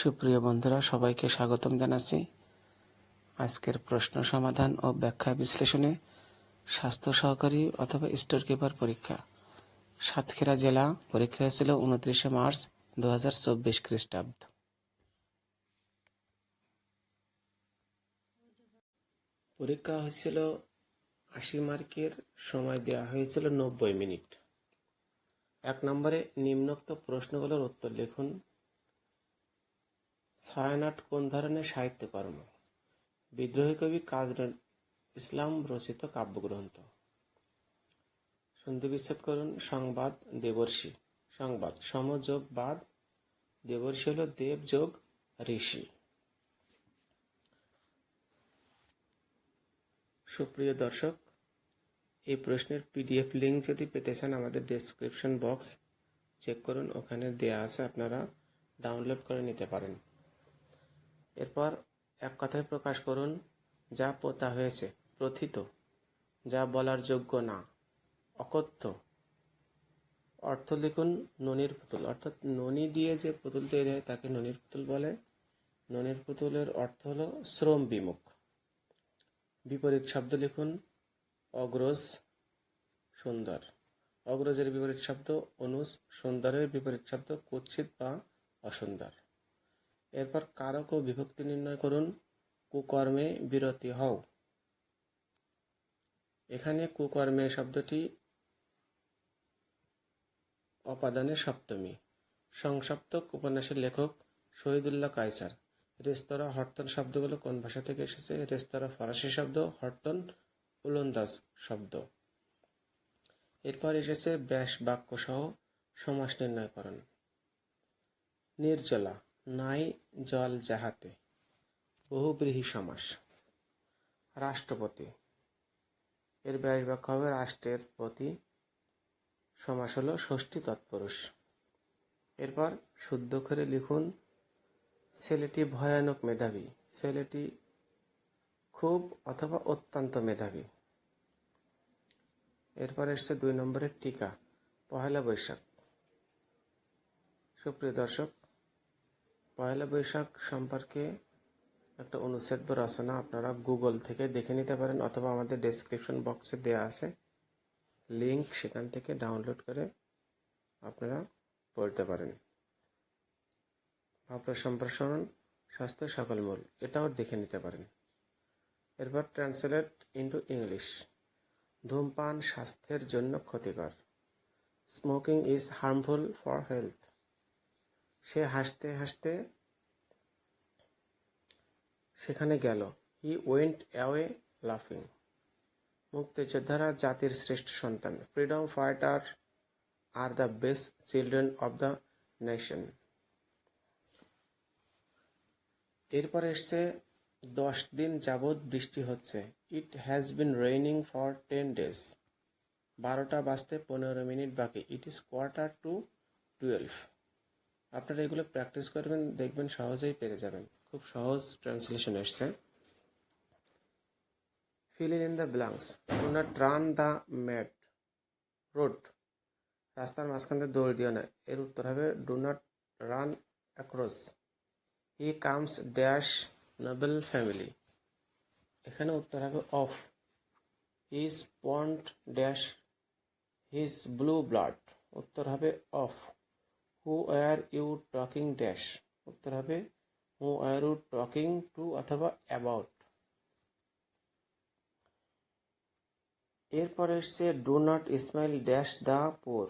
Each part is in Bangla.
সুপ্রিয় বন্ধুরা, সবাইকে স্বাগতম জানাচ্ছি। আজকের প্রশ্ন সমাধান ও ব্যাখ্যা বিশ্লেষণে স্বাস্থ্য সহকারী অথবা স্টোর কিপার পরীক্ষা। সাতক্ষীরা জেলা পরীক্ষা হয়েছিল উনত্রিশে মার্চ দু হাজার চব্বিশ খ্রিস্টাব্দ। পরীক্ষা হয়েছিল আশি মার্কের, সময় দেওয়া হয়েছিল নব্বই মিনিট। এক নম্বরে নিম্নোক্ত প্রশ্নগুলোর উত্তর লিখুন। ছায়ানট কোন ধরনের সাহিত্যকর্ম? বিদ্রোহী কবি কাজরুল ইসলাম রচিত কাব্যগ্রন্থ। সন্ধি বিচ্ছেদ করুন, সংবাদ দেবর্ষি। সংবাদ, সমযোগ, বাদ। দেবর্ষি হল দেব যোগ ঋষি। সুপ্রিয় দর্শক, এই প্রশ্নের পিডিএফ লিঙ্ক যদি পেতে চান আমাদের ডেসক্রিপশন বক্স চেক করুন, ওখানে দেয়া আছে, আপনারা ডাউনলোড করে নিতে পারেন। এরপর এক কথায় প্রকাশ করুন, যা পোতা হয়েছে, প্রথিত, যা বলার যোগ্য না, অকথ্য। অর্থ লিখুন ননির পুতুল। অর্থাৎ ননি দিয়ে যে পুতুল তৈরি হয়, তাকে ননির পুতুল বলে। ননির পুতুলের অর্থ হলো শ্রম বিমুখ। বিপরীত শব্দ লিখুন, অগ্রজ সুন্দর। অগ্রজের বিপরীত শব্দ অনুজ সুন্দরের বিপরীত শব্দ কুৎসিত বা অসুন্দর। এরপর কারক ও বিভক্তি নির্ণয় করুন। কুকর্মে বিরতি হও। এখানে কুকর্মে শব্দটি অপাদানের সপ্তমী। সংসপ্তক উপন্যাসের লেখক শহীদুল্লাহ কায়সার। রেস্তোরাঁ হরতন শব্দগুলো কোন ভাষা থেকে এসেছে? রেস্তোরাঁ ফরাসি শব্দ, হরতন উলন্দাজ শব্দ। এরপর এসেছে ব্যাস বাক্য সহ সমাস নির্ণয় করুন। নির্জলা। নাই জল যাহাতে। বহুব্রীহি সমাস। রাষ্ট্রপতি। এর ব্যাস বাক্য হবে, রাষ্ট্রের প্রতি সমাস হলো ষষ্ঠী তৎপুরুষ। এরপর শুদ্ধ করে লিখুন, ছেলেটি ভয়ানক মেধাবী। ছেলেটি খুব অথবা অত্যন্ত মেধাবী। এরপর এসছে দুই নম্বরের টিকা, পহেলা বৈশাখ। সুপ্রিয় দর্শক পয়লা বৈশাখ সম্পর্কে একটা অনুচ্ছেদ বা রচনা আপনারা গুগল থেকে দেখে নিতে পারেন অথবা আমাদের ডেসক্রিপশন বক্সে দেওয়া আছে। লিংক সেখান থেকে ডাউনলোড করে আপনারা পড়তে পারেন। ভাবনা সম্প্রসারণ, স্বাস্থ্য সকল মূল, এটাও দেখে নিতে পারেন। এরপর ট্রান্সলেট ইন্টু ইংলিশ ধূমপান স্বাস্থ্যের জন্য ক্ষতিকর। Smoking is harmful for health সে হাসতে হাসতে সেখানে গেল। হি ওয়েন্ট অ্যাওয়ে লাফিং মুক্তিযোদ্ধারা জাতির শ্রেষ্ঠ সন্তান। Freedom fighter are the best children of the nation এরপর এসছে, দশ দিন যাবৎ বৃষ্টি হচ্ছে। It has been raining for ten days বারোটা বাজতে পনেরো মিনিট বাকি। It is quarter to twelve আপনারা এগুলো প্র্যাকটিস করবেন, দেখবেন সহজেই পেরে যাবেন। খুব সহজ ট্রান্সলেশন এসছে। Fill in the blanks do not run the mat road রাস্তার মাঝখান দিয়ে দৌড় দিও না। এর উত্তর হবে do not run across he comes dash noble family এখানে উত্তর হবে of his point dash his blue blood উত্তর হবে of who are you talking dash উত্তর হবে who are you talking to অথবা অ্যাবাউট এরপর এসছে do not smile dash the poor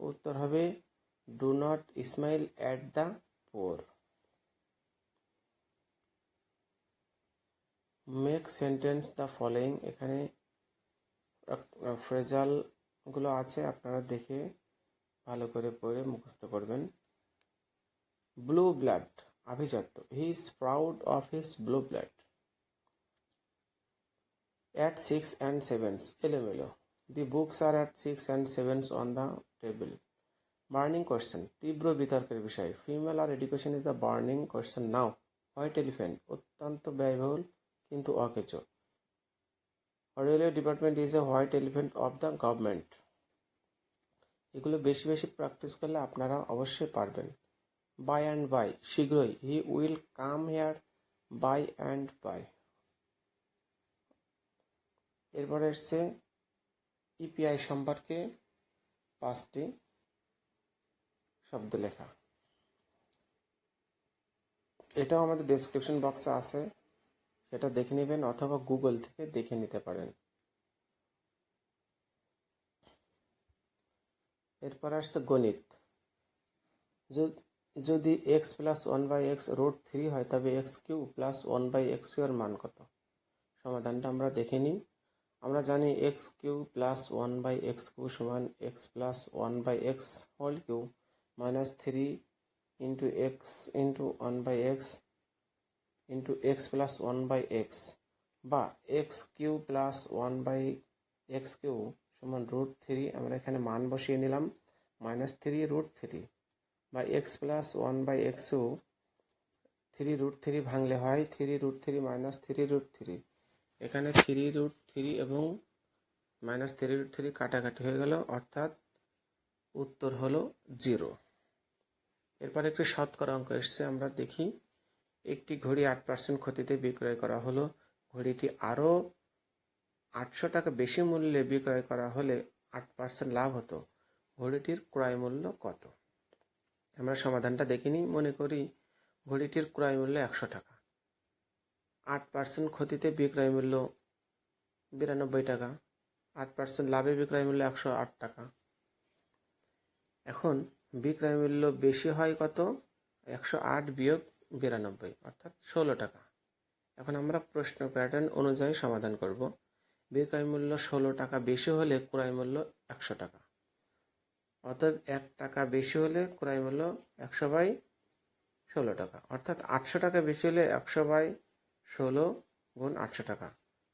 উত্তর হবে do not smile at the poor make sentence the following এখানে ফ্রেজালগুলো আছে, আপনারা দেখে ভালো করে পড়ে মুখস্থ করবেন। ব্লু ব্লাড, আভিজাত্য, he is proud of his blue blood. At six and sevens, এলোমেলো। The books are at six and sevens on the table. Burning question, তীব্র বিতর্কের বিষয়। Female are education is the burning question now. White elephant অত্যন্ত ব্যয়বহুল কিন্তু অকেচ railway department is a white elephant of the government. এগুলো বেশি বেশি প্র্যাকটিস করলে আপনারা অবশ্যই পারবেন। বাই অ্যান্ড বাই শীঘ্রই। He will come here by and by এরপরে এসছে ইপিআই সম্পর্কে পাঁচটি শব্দ লেখা। এটাও আমাদের ডেসক্রিপশন বক্সে আছে। সেটা দেখে নেবেন অথবা গুগল থেকে দেখে নিতে পারেন। এরপর আসছে গণিত। যদি x plus one by x root three হয়, তবে x cube plus one by x cube এর মান কত? সমাধানটা আমরা দেখে নিই। আমরা জানি x cube plus one by x cube সমান x plus one by x whole cube minus three into x into one by x into x plus one by x বা x cube plus one by x cube সমান রুট থ্রি আমরা এখানে মান বসিয়ে নিলাম মাইনাস থ্রি রুট থ্রি বা x plus one by x cube three root three ভাঙলে হয় three root three minus three root three এখানে থ্রি রুট থ্রি এবং মাইনাস থ্রি রুট থ্রি কাটাকাটি হয়ে গেল, অর্থাৎ উত্তর হলো জিরো এরপর একটি শতকরা অঙ্ক এসছে, আমরা দেখি একটি ঘড়ি আট পার্সেন্ট ক্ষতিতে বিক্রয় করা হলো, ঘড়িটি আরও আটশো টাকা বেশি মূল্যে বিক্রয় করা হলে আট পার্সেন্ট লাভ হতো। ঘড়িটির ক্রয় মূল্য কত? আমরা সমাধানটা দেখিনি, মনে করি ঘড়িটির ক্রয় মূল্য একশো টাকা। আট পার্সেন্ট ক্ষতিতে বিক্রয় মূল্য বিরানব্বই টাকা, আট পার্সেন্ট লাভে বিক্রয় মূল্য একশো আট টাকা। এখন বিক্রয় মূল্য বেশি হয় কত? একশো আট বিয়োগ বিরানব্বই, অর্থাৎ ষোলো টাকা। এখন আমরা প্রশ্ন প্যাটার্ন অনুযায়ী সমাধান করব। বিক্রয় মূল্য ষোলো টাকা বেশি হলে ক্রয় মূল্য একশো টাকা। অতএব এক টাকা বেশি হলে ক্রয় মূল্য একশো বাই ষোলো টাকা। অর্থাৎ আটশো টাকা বেশি হলে একশো বাই ষোলো গুণ আটশো টাকা।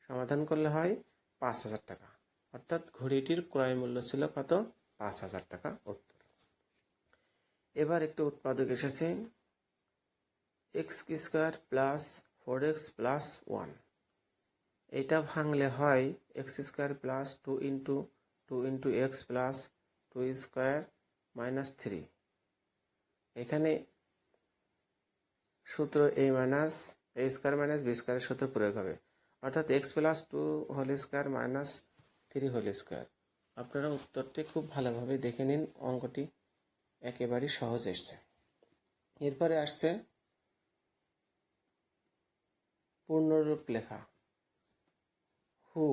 সমাধান করলে হয় পাঁচ হাজার টাকা। অর্থাৎ ঘড়িটির ক্রয় মূল্য ছিল কত? পাঁচ হাজার টাকা উত্তর। এবার একটি উৎপাদক এসেছে। এক্স কি square plus four x plus one. এটা ভাঙলে হয় x square plus two into two into x plus two square minus three. এখানে সূত্র a minus, a square minus b স্কোয়ারের সূত্র প্রয়োগ হবে। অর্থাৎ x plus two whole square minus three whole square. আপনারা উত্তরটি খুব ভালোভাবে দেখে নিন, অঙ্কটি একেবারেই সহজ এসছে। এরপরে আসছে পূর্ণরূপ লেখা। হু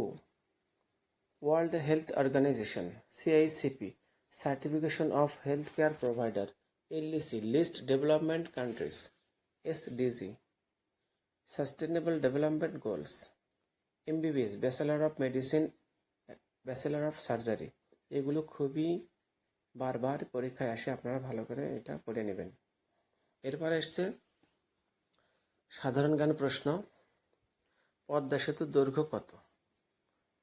World Health Organization CICP certification of health care provider LDC least development countries SDG sustainable development goals MBBS bachelor of medicine bachelor of surgery এগুলো খুবই বারবার পরীক্ষায় আসে, আপনারা ভালো করে এটা পড়ে নেবেন। এরপরে এসছে সাধারণ জ্ঞান প্রশ্ন, পদ্মা সেতুর দৈর্ঘ্য কত?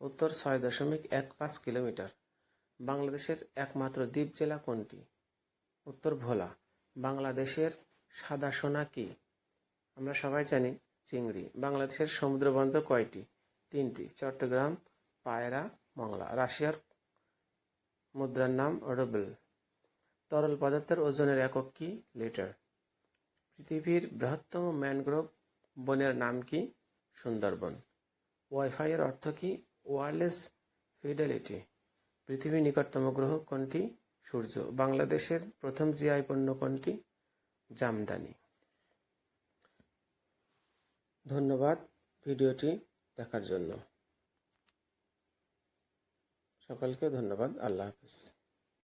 উত্তর ছয় দশমিক এক পাঁচ কিলোমিটার। বাংলাদেশের একমাত্র দ্বীপ জেলা কোনটি? উত্তর ভোলা। বাংলাদেশের সাদা সোনা কি? আমরা সবাই জানি চিংড়ি। বাংলাদেশের সমুদ্র বন্দর কয়টি? তিনটি। চট্টগ্রাম, পায়রা, মংলা। রাশিয়ার মুদ্রার নাম রুবেল। তরল পদার্থের ওজনের একক কি? লিটার। পৃথিবীর বৃহত্তম ম্যানগ্রোভ বনের নাম কি? সুন্দরবন। ওয়াইফাইয়ের অর্থ কি? ওয়্যারলেস ফিডেলিটি, পৃথিবীর নিকটতম গ্রহ কোনটি? সূর্য। বাংলাদেশের প্রথম জিআই পণ্য কোনটি? জামদানি। ধন্যবাদ ভিডিওটি দেখার জন্য। সকলকে ধন্যবাদ। আল্লাহ হাফিজ।